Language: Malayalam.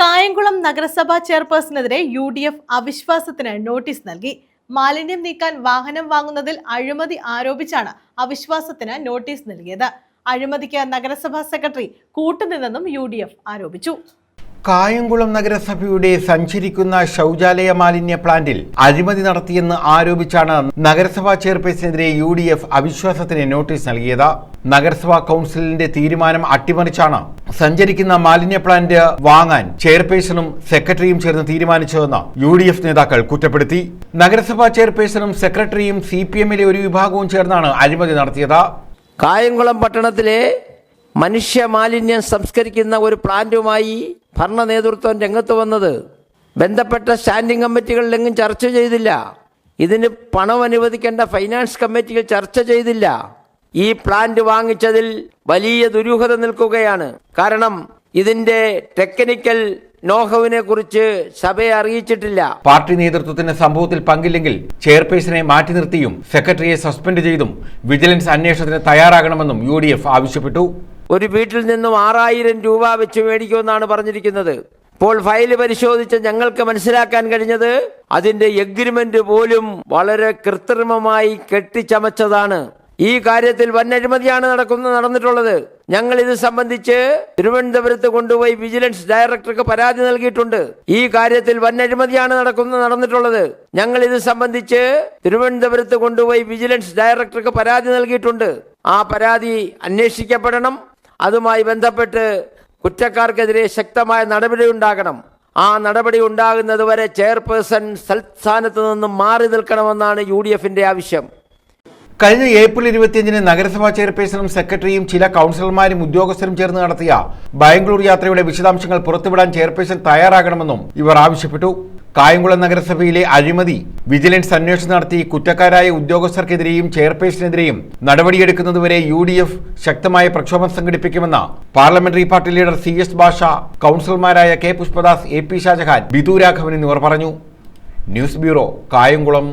കായംകുളം നഗരസഭാ ചെയർപേഴ്സണെതിരെ യു ഡി എഫ് അവിശ്വാസത്തിന് നോട്ടീസ് നൽകി. മാലിന്യം നീക്കാൻ വാഹനം വാങ്ങുന്നതിൽ അഴിമതി ആരോപിച്ചാണ് അവിശ്വാസത്തിന് നോട്ടീസ് നൽകിയത്. അഴിമതിക്ക് നഗരസഭാ സെക്രട്ടറി കൂട്ടുനിന്നെന്നും യു ആരോപിച്ചു. കായംകുളം നഗരസഭയുടെ സഞ്ചരിക്കുന്ന ശൗചാലയ മാലിന്യ പ്ലാന്റിൽ അഴിമതി നടത്തിയെന്ന് ആരോപിച്ചാണ് നഗരസഭാ ചെയർപേഴ്സണെതിരെ യു ഡി എഫ് അവിശ്വാസത്തിന് നോട്ടീസ് നൽകിയത്. നഗരസഭാ കൗൺസിലിന്റെ തീരുമാനം അട്ടിമറിച്ചാണ് സഞ്ചരിക്കുന്ന മാലിന്യ പ്ലാന്റ് വാങ്ങാൻ ചെയർപേഴ്സണും സെക്രട്ടറിയും ചേർന്ന് തീരുമാനിച്ചതെന്ന് യു ഡി എഫ് നേതാക്കൾ കുറ്റപ്പെടുത്തി. നഗരസഭാ ചെയർപേഴ്സണും സെക്രട്ടറിയും സി പി എമ്മിലെ ഒരു വിഭാഗവും ചേർന്നാണ് അഴിമതി നടത്തിയത്. കായംകുളം പട്ടണത്തിലെ മനുഷ്യ മാലിന്യം സംസ്കരിക്കുന്ന ഒരു പ്ലാന്റുമായി ഭരണ നേതൃത്വം രംഗത്ത് വന്നത് ബന്ധപ്പെട്ട സ്റ്റാൻഡിംഗ് കമ്മിറ്റികളിലെങ്ങും ചർച്ച ചെയ്തില്ല. ഇതിന് പണം അനുവദിക്കേണ്ട ഫൈനാൻസ് കമ്മിറ്റികൾ ചർച്ച ചെയ്തില്ല. ഈ പ്ലാന്റ് വാങ്ങിച്ചതിൽ വലിയ ദുരൂഹത നിൽക്കുകയാണ്. കാരണം ഇതിന്റെ ടെക്നിക്കൽ നോഹവിനെ കുറിച്ച് സഭയെ അറിയിച്ചിട്ടില്ല. പാർട്ടി നേതൃത്വത്തിന് സംഭവത്തിൽ പങ്കില്ലെങ്കിൽ ചെയർപേഴ്സണെ മാറ്റി നിർത്തിയും സെക്രട്ടറിയെ സസ്പെൻഡ് ചെയ്തും വിജിലൻസ് അന്വേഷണത്തിന് തയ്യാറാകണമെന്നും യു ആവശ്യപ്പെട്ടു. ഒരു വീട്ടിൽ നിന്നും ആറായിരം രൂപ വെച്ച് മേടിക്കുമെന്നാണ് പറഞ്ഞിരിക്കുന്നത്. ഇപ്പോൾ ഫയൽ പരിശോധിച്ച് ഞങ്ങൾക്ക് മനസ്സിലാക്കാൻ കഴിഞ്ഞത് അതിന്റെ എഗ്രിമെന്റ് പോലും വളരെ കൃത്രിമമായി കെട്ടിച്ചമച്ചതാണ്. ഈ കാര്യത്തിൽ വൻ അഴിമതിയാണ് നടക്കുന്നത് നടന്നിട്ടുള്ളത്. ഞങ്ങൾ ഇത് സംബന്ധിച്ച് തിരുവനന്തപുരത്ത് കൊണ്ടുപോയി വിജിലൻസ് ഡയറക്ടർക്ക് പരാതി നൽകിയിട്ടുണ്ട്. ഈ കാര്യത്തിൽ വൻ അഴിമതിയാണ് നടക്കുന്നത് നടന്നിട്ടുള്ളത്. ഞങ്ങൾ ഇത് സംബന്ധിച്ച് തിരുവനന്തപുരത്ത് കൊണ്ടുപോയി വിജിലൻസ് ഡയറക്ടർക്ക് പരാതി നൽകിയിട്ടുണ്ട്. ആ പരാതി അന്വേഷിക്കപ്പെടണം. അതുമായി ബന്ധപ്പെട്ട് കുറ്റക്കാർക്കെതിരെ ശക്തമായ നടപടി ഉണ്ടാകണം. ആ നടപടി ഉണ്ടാകുന്നത് വരെ ചെയർപേഴ്സൺ സൽസ്ഥാനത്ത് നിന്നും മാറി നിൽക്കണമെന്നാണ് യു ഡി എഫിന്റെ ആവശ്യം. കഴിഞ്ഞ ഏപ്രിൽ ഇരുപത്തിയഞ്ചിന് നഗരസഭാ ചെയർപേഴ്സണും സെക്രട്ടറിയും ചില കൗൺസിലർമാരും ഉദ്യോഗസ്ഥരും ചേർന്ന് നടത്തിയ ബാംഗ്ലൂർ യാത്രയുടെ വിശദാംശങ്ങൾ പുറത്തുവിടാൻ ചെയർപേഴ്സൺ തയ്യാറാകണമെന്നും ഇവർ ആവശ്യപ്പെട്ടു. കായംകുളം നഗരസഭയിലെ അഴിമതി വിജിലൻസ് അന്വേഷണം നടത്തി കുറ്റക്കാരായ ഉദ്യോഗസ്ഥർക്കെതിരെയും ചെയർപേഴ്സിനെതിരെയും നടപടിയെടുക്കുന്നതുവരെ യു ഡി എഫ് ശക്തമായ പ്രക്ഷോഭം സംഘടിപ്പിക്കുമെന്ന് parliamentary party leader C S Basha കൗൺസിലർമാരായ K Pushpadas A P Shajahan Bidu Raghavan എന്നിവർ പറഞ്ഞു. News bureau Kayamkulam.